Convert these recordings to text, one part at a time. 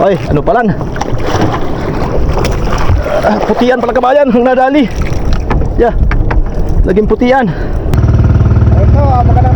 Ay, ano palan? Uh, ah, putian pala kabayan, ang nadali. Yeah. Laging putian. Ito, ah, maganda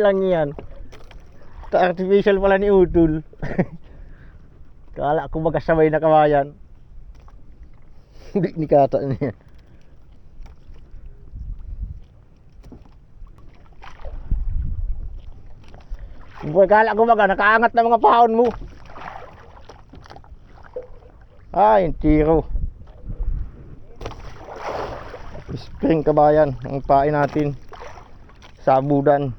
lang yan. Ka-artificial pala ni Utol. Kala ko magkasabay na kawayan. Hindi ni kata niya. Kala ko baga, nakaangat na mga pahon mo. Ay, yung tiro. Spring kabayan, ang pain natin. Sabudan.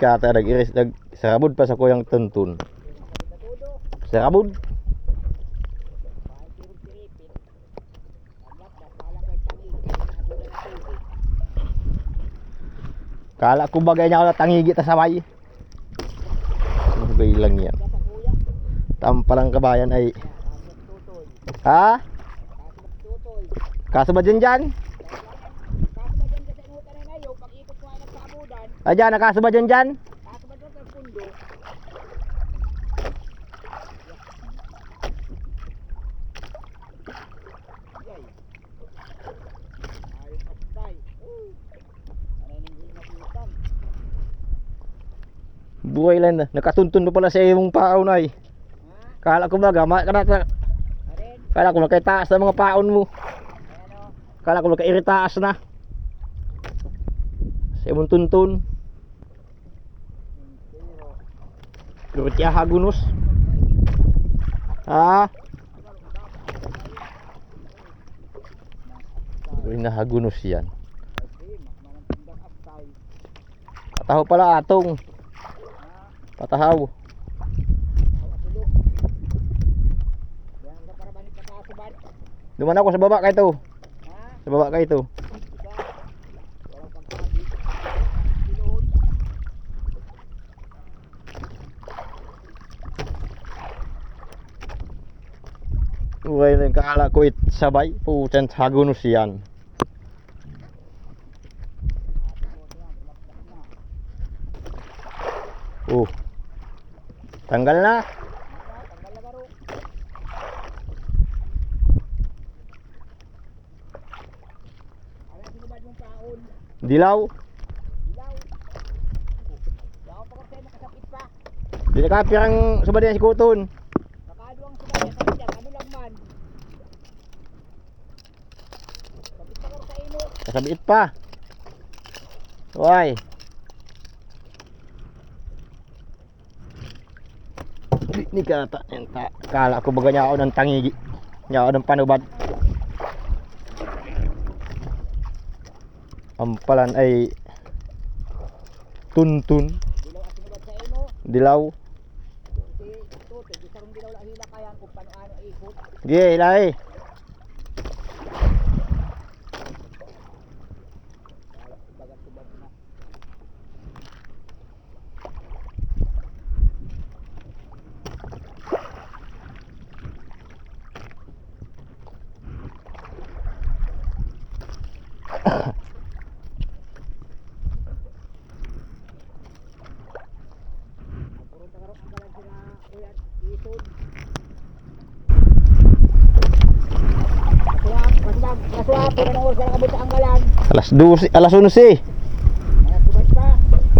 Ikata nag-iris nag sarabod pa sa kuyang tuntun. Sarabod. Kala ko bagay niya ako tangigi ta sabay. Sabay lang yan. Tampalang kabayan ay Ha? Kaso ba dyan dyan? Dyan, nakaso ba dyan dyan? Buhay lang na. Nakatuntun pa pala sa iyong paon ay. Kala ko baga, ma kana Kala ko makitaas na mga paon mo. Kala ko makairitaas na. Sa iyong tuntun. Kurut ya hagunus. Ha? Uy, nahagunus yan. Patahaw pala atong. Patahaw. Duman ako sa baba kay to. Sa baba kay to. Nang kaala ko it sabay. Putan hagunus yan. Oh. Tanggal na. Dilaw. Di nakapirang subadian si Kuton. Kasabiit pa. Why? Ni kata yan ta. Kala ko baga niya ako ng tangigi. Niya ako ng panubad. Ang palan ay tuntun. Dilaw. Di, ilay. Alas 12, alas 11.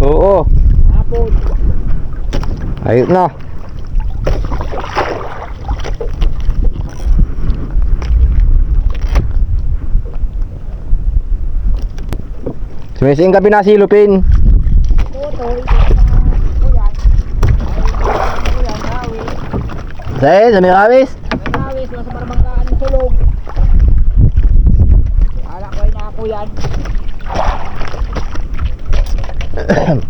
Oo. Ayun na. Sumising ka pinasilupin. Say, sa Mirawis. Oh.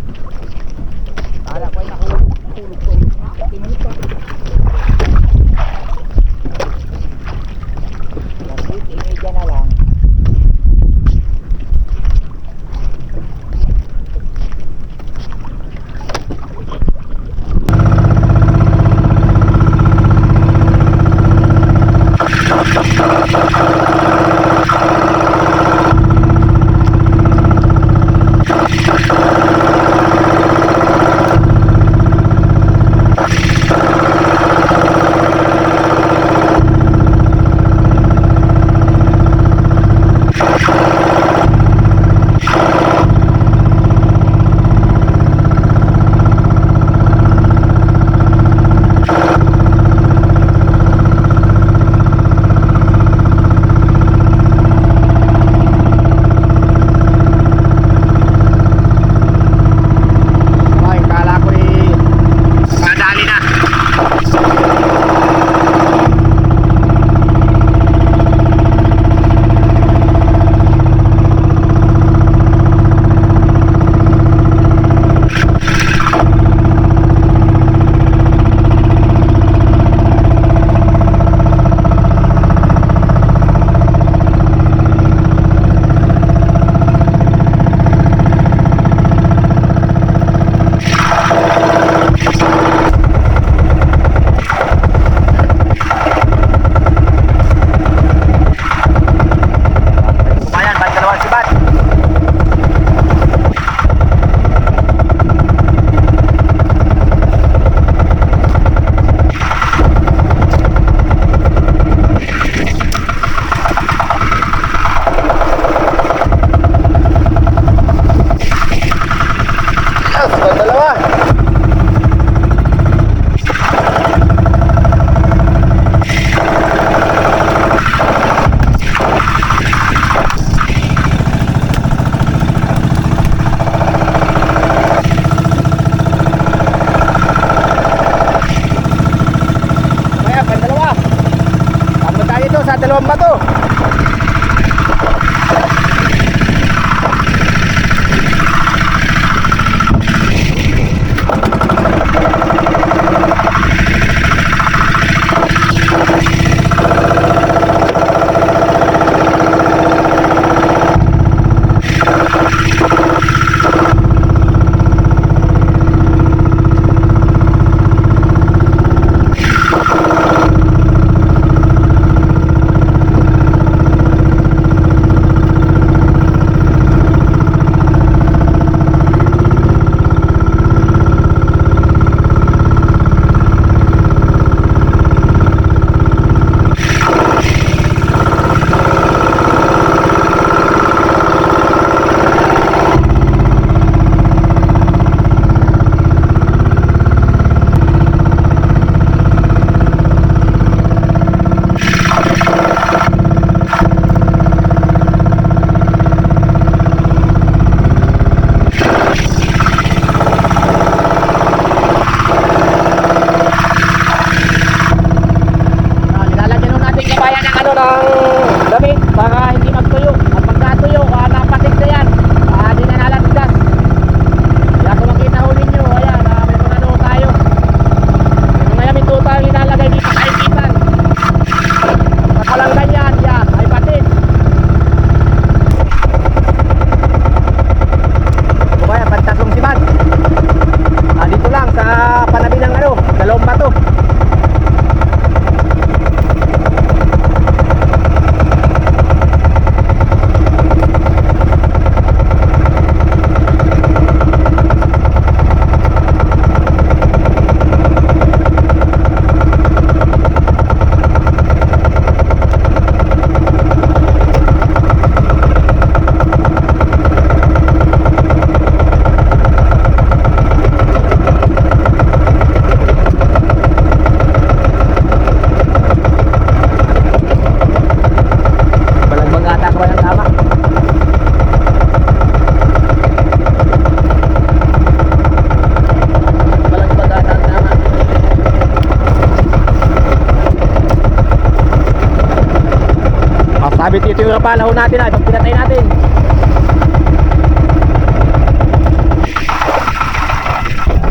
Rapalaho natin ay pag pinatay natin.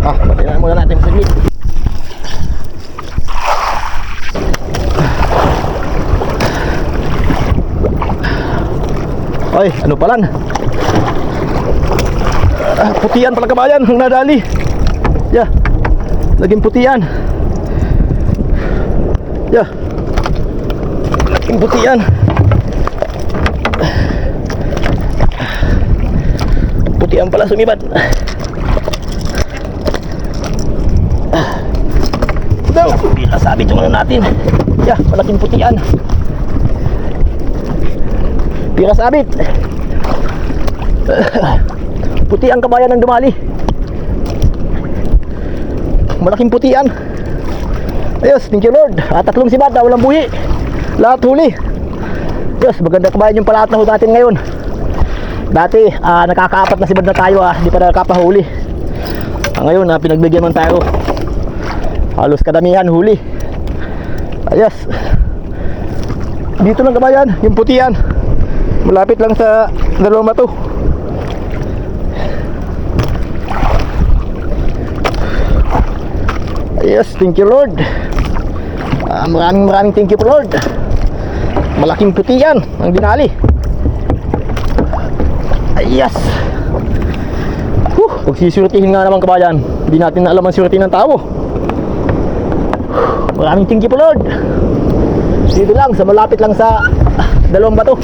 Ah, patayin muna natin sa gate. Ay, ano pa lang? Ah, putian pala kabayan, ang nadali. Yeah. Laging putian. Yeah. Laging putian. Putian pala sumibad. Daw, sabi ito muna natin. Yeah, malaking putian. Pira sabit. Puti ang kabayan ng dumali. Malaking putian. Ayos, thank you Lord. At tatlong sibad, ah, walang buhi. Lahat huli. Ayos, maganda kabayan yung palaat na ho natin ngayon. Dati, ah, nakakaapat na sibad na tayo, ah, hindi pa nakakapahuli. Ah, ngayon, ah, pinagbigyan man tayo. Halos kadamihan huli. Ayos. Dito lang kabayan, yung putian. Malapit lang sa dalawang bato. Yes, thank you Lord. Ah, maraming maraming thank you Lord. Malaking puti yan ang dinali. Yes. Huh, pag sisurtihin nga naman kabayan, hindi natin na alam ang surti ng tao. Maraming thank you po Lord. Dito lang, sa malapit lang sa dalawang bato.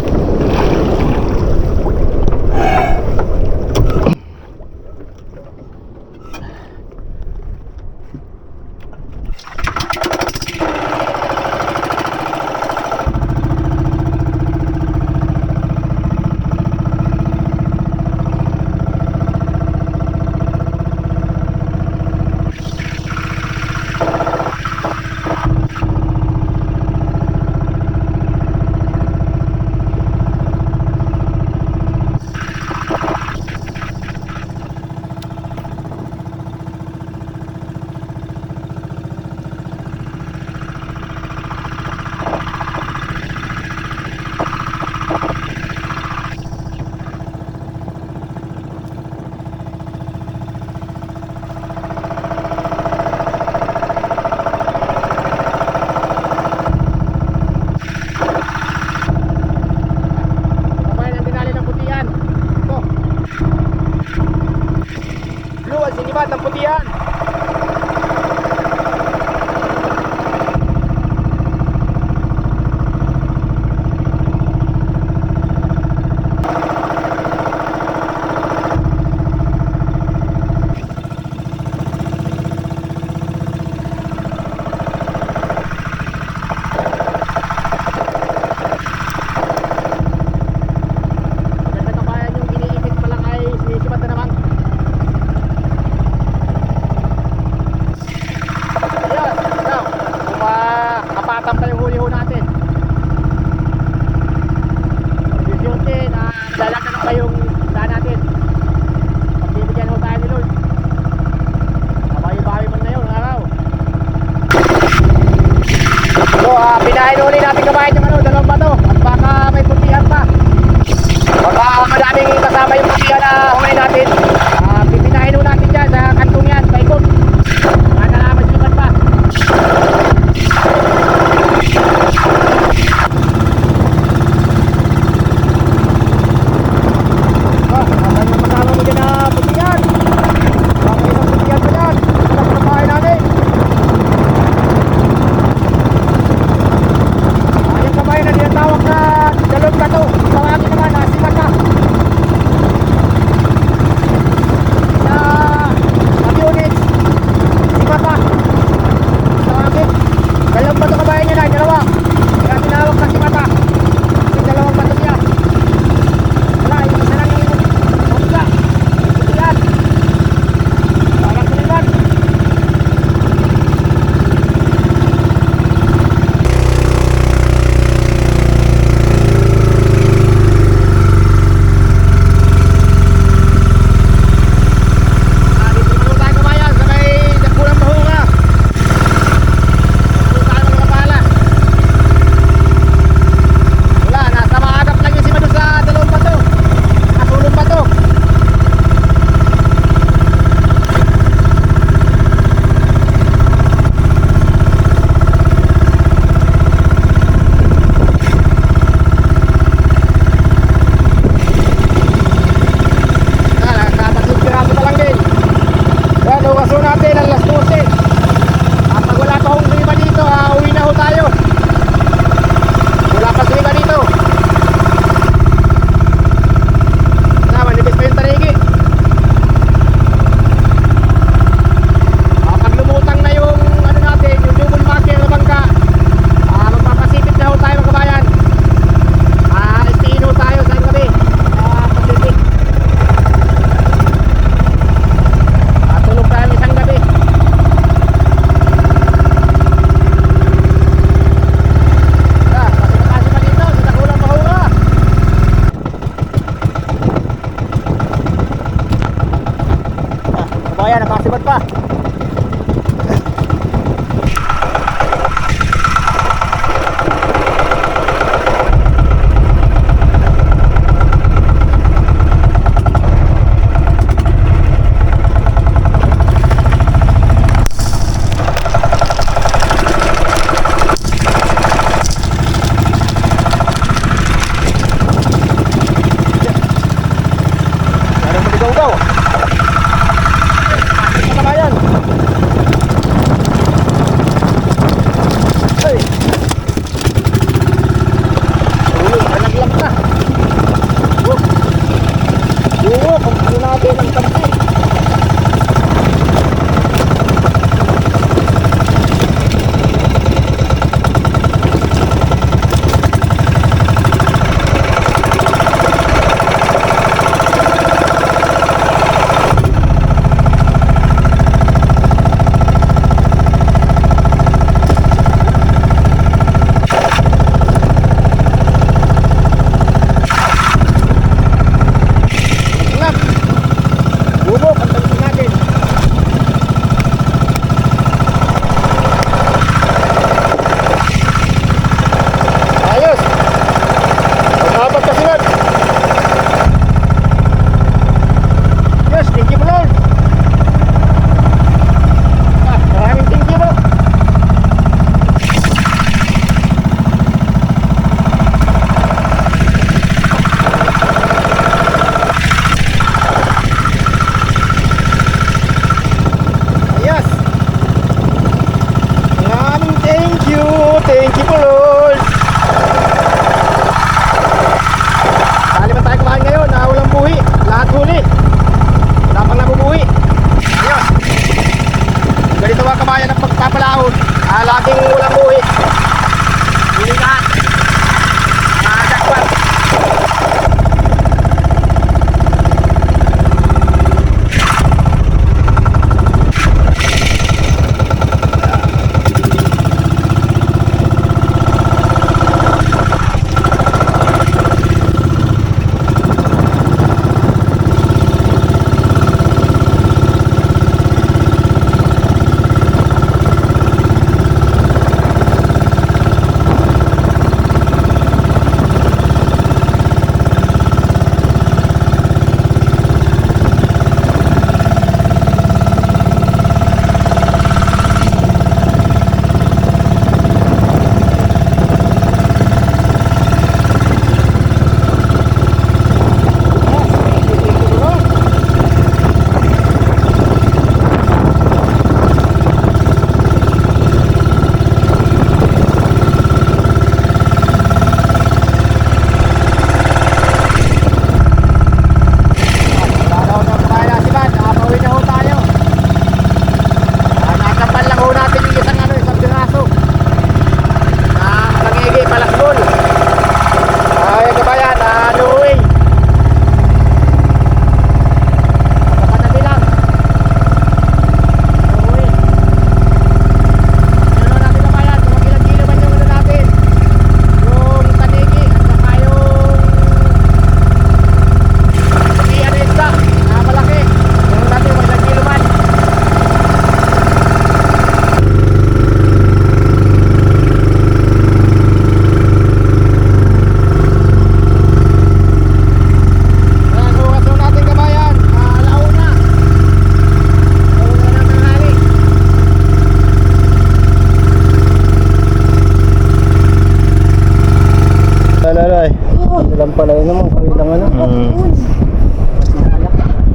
Pala yun naman, kabilang ano. Hmm.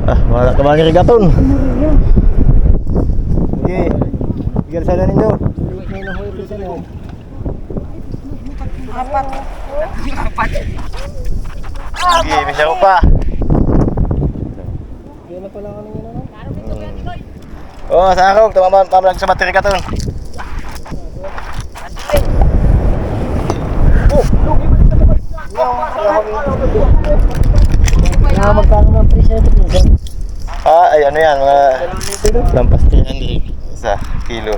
Ah, wala ka ba ni Rigaton? Sige. Bigyan sana ninyo. Sige, may saro pa. Oh, sa ako, tumama pamalag sa ka to. Kaya magkano ng presyo ito pinsan? Ah, ay ano yan, mga lampas 300 sa kilo.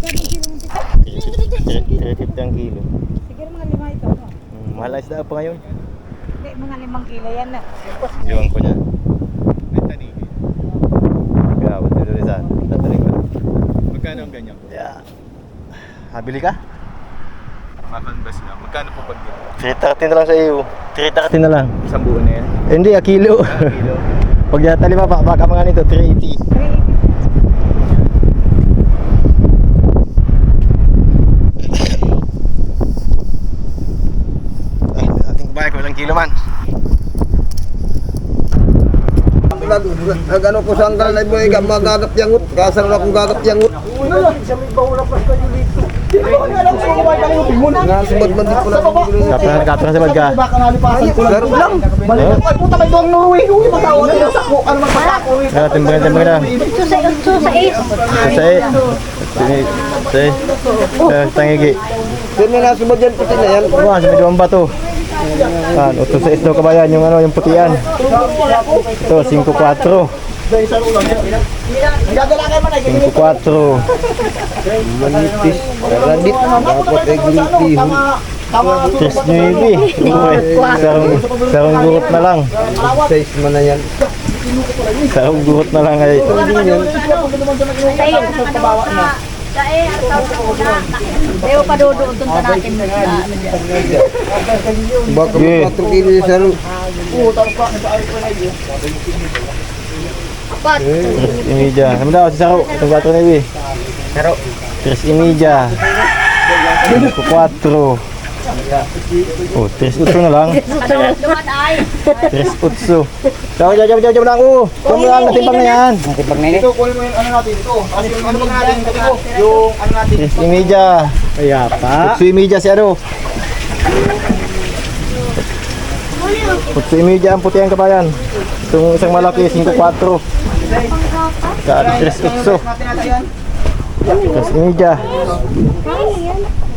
350 ang kilo. Siguro mga lima ito. no? Hmm, mahal ang isda pa ngayon. Hindi, mga limang kilo yan na. Iwan ko niya. Kaya, ba't dito rin saan? Tataling ko. Magkano ang ganyan? Yeah. Habili ka? Makanbas na. Magkano po pag ganyan? 330 na lang sa iyo. 330 na lang. Isang buo na yan? Eh, Hindi, a kilo. Kilo. Pag natali pa, baka mga nito, 380. Ay, ating kumain ko ilang kilo man. nag, nag ano ko sa anggal na iga magagap yangut kasar na akong gagap yangut nga subad man di ko lang Kapra, kapra sa badga. Garo lang Kaya timbang timbang na. So sa, so sa eight. Sa eh. Sa eh. Eh, tangigi. Sino na subad yan puti na yan Wah, sa medyo ang. Yan, uto sa isdo kabayan, yung ano, yung putian. Ito, 5-4. 5-4. manipis radit dapat ay gulitihon Tres nueve. Sarong, sarong gurot na lang. size man na yan Sarong gurot na lang ay. Sa eight. Sa eight. Ayaw pa doon doon ka natin. sa ano dyan. baka Yeah. 4 kilo yung saro Apat. Tres imidya. Sama daw, si Saro. Itong 4 nueve. Saro. Tres imidya. 5-4. Oh, tres utso na lang. Tres utso. Jauh, jauh, jauh, jauh lang. Oh, kung lang natimbang na yan. ito kunin mo yung ano natin ito ano yung ano ba natin ito yung ano natin Tres imidya. Kaya pa. Utso imidya si ano. Utso imidya ang puti ang kabayan. Itong isang malaki, 5-4. Saan, tres utso. Tres imidya.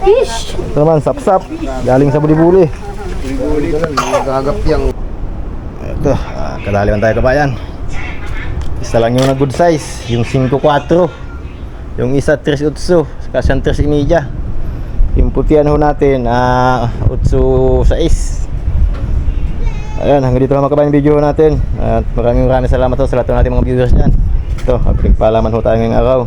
Fish. Ito naman, sap-sap. Galing sa buli-buli. gagap yang Ito, ah, kadaliman tayo kabayan. Isa lang yung na good size, yung 5-4. Yung isa 3 utso, kasi ang 3 imidya. Yung putian ho natin, ah, utso 6. Ayan, hanggang dito lang mga kabayan video natin. At maraming maraming salamat sa lahat ng ating mga viewers dyan. Ito, pagpalaman ho tayo ngayong araw.